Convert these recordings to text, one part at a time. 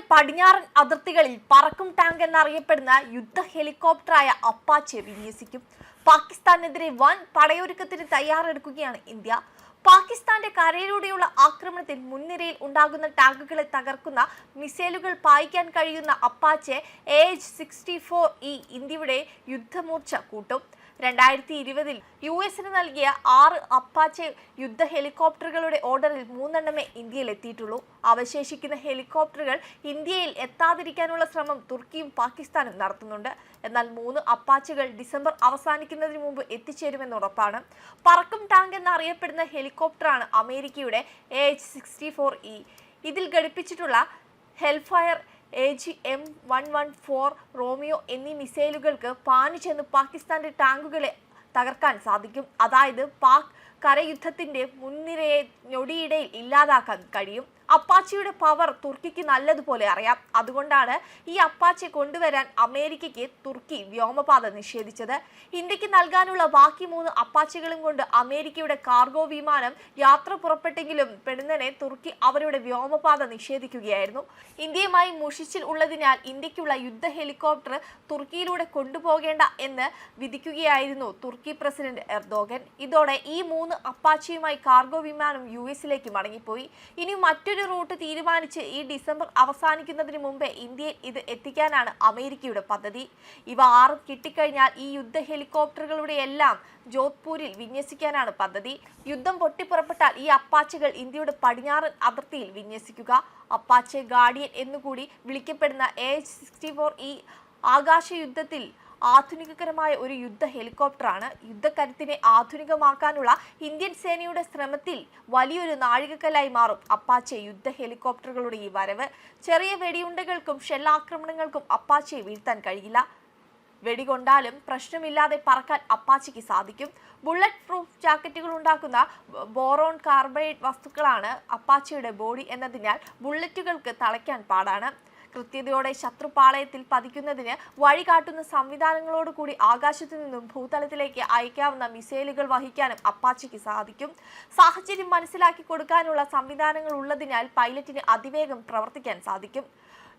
പാകിസ്ഥാന്റെ പടിഞ്ഞാറൻ അതിർത്തികളിൽ പറക്കും ടാങ്ക് എന്നറിയപ്പെടുന്ന യുദ്ധ ഹെലികോപ്റ്ററായ അപ്പാച്ചെ വിന്യസിക്കും. പാകിസ്ഥാനെതിരെ വൻ പടയൊരുക്കത്തിന് തയ്യാറെടുക്കുകയാണ് ഇന്ത്യ. പാകിസ്ഥാന്റെ കരയിലൂടെയുള്ള ആക്രമണത്തിൽ മുൻനിരയിൽ ഉണ്ടാകുന്ന ടാങ്കുകളെ തകർക്കുന്ന മിസൈലുകൾ പായിക്കാൻ കഴിയുന്ന Apache A H sixty four E ഇന്ത്യയുടെ യുദ്ധമൂർച്ച കൂട്ടും. രണ്ടായിരത്തി ഇരുപതിൽ യു എസിന് നൽകിയ ആറ് അപ്പാച്ചെ യുദ്ധ ഹെലികോപ്റ്ററുകളുടെ ഓർഡറിൽ മൂന്നെണ്ണമേ ഇന്ത്യയിൽ എത്തിയിട്ടുള്ളൂ അവശേഷിക്കുന്ന ഹെലികോപ്റ്ററുകൾ ഇന്ത്യയിൽ എത്താതിരിക്കാനുള്ള ശ്രമം തുർക്കിയും പാകിസ്ഥാനും നടത്തുന്നുണ്ട്. എന്നാൽ മൂന്ന് അപ്പാച്ചുകൾ ഡിസംബർ അവസാനിക്കുന്നതിന് മുമ്പ് എത്തിച്ചേരുമെന്ന് ഉറപ്പാണ്. പറക്കും ടാങ്ക് എന്നറിയപ്പെടുന്ന ഹെലികോപ്റ്ററാണ് അമേരിക്കയുടെ A H sixty four E. ഇതിൽ ഘടിപ്പിച്ചിട്ടുള്ള Hellfire A G M one one four Romeo എന്നീ മിസൈലുകൾക്ക് പാഞ്ഞു ചെന്ന് പാകിസ്ഥാന്റെ ടാങ്കുകളെ തകർക്കാൻ സാധിക്കും. അതായത് പാക് കരയുദ്ധത്തിന്റെ മുൻനിരയെ ഞൊടിയിടയിൽ ഇല്ലാതാക്കാൻ കഴിയും. അപ്പാച്ചിയുടെ പവർ തുർക്കിക്ക് നല്ലതുപോലെ അറിയാം. അതുകൊണ്ടാണ് ഈ അപ്പാച്ചി കൊണ്ടുവരാൻ അമേരിക്കയ്ക്ക് തുർക്കി വ്യോമപാത നിഷേധിച്ചത്. ഇന്ത്യയ്ക്ക് നൽകാനുള്ള ബാക്കി മൂന്ന് അപ്പാച്ചികളും കൊണ്ട് അമേരിക്കയുടെ കാർഗോ വിമാനം യാത്ര പുറപ്പെട്ടെങ്കിലും പെടുന്നനെ തുർക്കി അവരുടെ വ്യോമപാത നിഷേധിക്കുകയായിരുന്നു. ഇന്ത്യയുമായി മുഷിച്ചിൽ ഉള്ളതിനാൽ ഇന്ത്യക്കുള്ള യുദ്ധ ഹെലികോപ്റ്റർ തുർക്കിയിലൂടെ കൊണ്ടുപോകേണ്ട എന്ന് വിധിക്കുകയായിരുന്നു തുർക്കി പ്രസിഡന്റ് എർദോഗൻ. ഇതോടെ ഈ മൂന്ന് അപ്പാച്ചിയുമായി കാർഗോ വിമാനം യു എസിലേക്ക് മടങ്ങിപ്പോയി. ഇനി മറ്റൊരു റൂട്ട് തീരുമാനിച്ച് ഈ ഡിസംബർ അവസാനിക്കുന്നതിന് മുമ്പേ ഇന്ത്യയിൽ ഇത് എത്തിക്കാനാണ് അമേരിക്കയുടെ പദ്ധതി. ഇവ ആറും കിട്ടിക്കഴിഞ്ഞാൽ ഈ യുദ്ധ ഹെലികോപ്റ്ററുകളുടെ എല്ലാം ജോധ്പൂരിൽ വിന്യസിക്കാനാണ് പദ്ധതി. യുദ്ധം പൊട്ടിപ്പുറപ്പെട്ടാൽ ഈ അപ്പാച്ചകൾ ഇന്ത്യയുടെ പടിഞ്ഞാറൻ അതിർത്തിയിൽ വിന്യസിക്കുക. അപ്പാച്ചെ ഗാർഡിയൻ എന്നുകൂടി വിളിക്കപ്പെടുന്ന എ സിക്സ്റ്റി ഫോർ ഈ ആകാശ യുദ്ധത്തിൽ ആധുനികകരമായ ഒരു യുദ്ധ ഹെലികോപ്റ്ററാണ്. യുദ്ധക്കരുത്തിനെ ആധുനികമാക്കാനുള്ള ഇന്ത്യൻ സേനയുടെ ശ്രമത്തിൽ വലിയൊരു നാഴികക്കല്ലായി മാറും അപ്പാച്ചെ യുദ്ധ ഹെലികോപ്റ്ററുകളുടെ ഈ വരവ്. ചെറിയ വെടിയുണ്ടകൾക്കും ഷെല്ലാക്രമണങ്ങൾക്കും അപ്പാച്ചയെ വീഴ്ത്താൻ കഴിയില്ല. വെടികൊണ്ടാലും പ്രശ്നമില്ലാതെ പറക്കാൻ അപ്പാച്ചിക്ക് സാധിക്കും. ബുള്ളറ്റ് പ്രൂഫ് ജാക്കറ്റുകൾ ഉണ്ടാക്കുന്ന ബോറോൺ കാർബൈഡ് വസ്തുക്കളാണ് അപ്പാച്ചിയുടെ ബോഡി എന്നതിനാൽ ബുള്ളറ്റുകൾക്ക് തളയ്ക്കാൻ പാടാണ്. കൃത്യതയോടെ ശത്രുപാളയത്തിൽ പതിക്കുന്നതിന് വഴികാട്ടുന്ന സംവിധാനങ്ങളോടുകൂടി സംവിധാനങ്ങളോട് കൂടി ആകാശത്തു നിന്നും ഭൂതലത്തിലേക്ക് അയക്കാവുന്ന മിസൈലുകൾ വഹിക്കാനും അപ്പാച്ചിക്ക് സാധിക്കും. സാഹചര്യം മനസ്സിലാക്കി കൊടുക്കാനുള്ള സംവിധാനങ്ങൾ ഉള്ളതിനാൽ പൈലറ്റിന് അതിവേഗം പ്രവർത്തിക്കാൻ സാധിക്കും.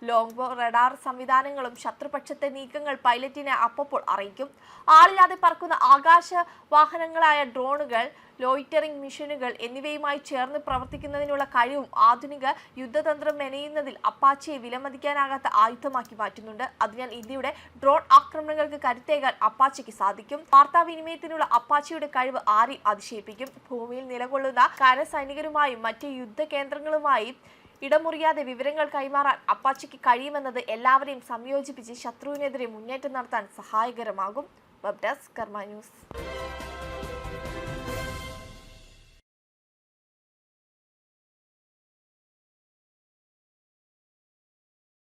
ലോങ് ബോ റഡാർ സംവിധാനങ്ങളും ശത്രുപക്ഷത്തെ നീക്കങ്ങൾ പൈലറ്റിനെ അപ്പപ്പോൾ അറിയിക്കും. ആളില്ലാതെ പറക്കുന്ന ആകാശ വാഹനങ്ങളായ ഡ്രോണുകൾ ലോയിറ്ററിംഗ് മിഷനുകൾ എന്നിവയുമായി ചേർന്ന് പ്രവർത്തിക്കുന്നതിനുള്ള കഴിവും ആധുനിക യുദ്ധതന്ത്രം മെനയുന്നതിൽ അപ്പാച്ചയെ വിലമതിക്കാനാകാത്ത ആയുധമാക്കി മാറ്റുന്നുണ്ട്. അതിനാൽ ഇന്ത്യയുടെ ഡ്രോൺ ആക്രമണങ്ങൾക്ക് കരുത്തേകാൻ അപ്പാച്ചയ്ക്ക് സാധിക്കും. വാർത്താവിനിമയത്തിനുള്ള അപ്പാച്ചിയുടെ കഴിവ് ആരെയും അതിശയിപ്പിക്കും. ഭൂമിയിൽ നിലകൊള്ളുന്ന കരസൈനികരുമായും മറ്റ് യുദ്ധ കേന്ദ്രങ്ങളുമായും ഇടമുറിയാതെ വിവരങ്ങൾ കൈമാറാൻ അപ്പാച്ചയ്ക്ക് കഴിയുമെന്നത് എല്ലാവരെയും സംയോജിപ്പിച്ച് ശത്രുവിനെതിരെ മുന്നേറ്റം നടത്താൻ സഹായകരമാകും. Web desk Karma news.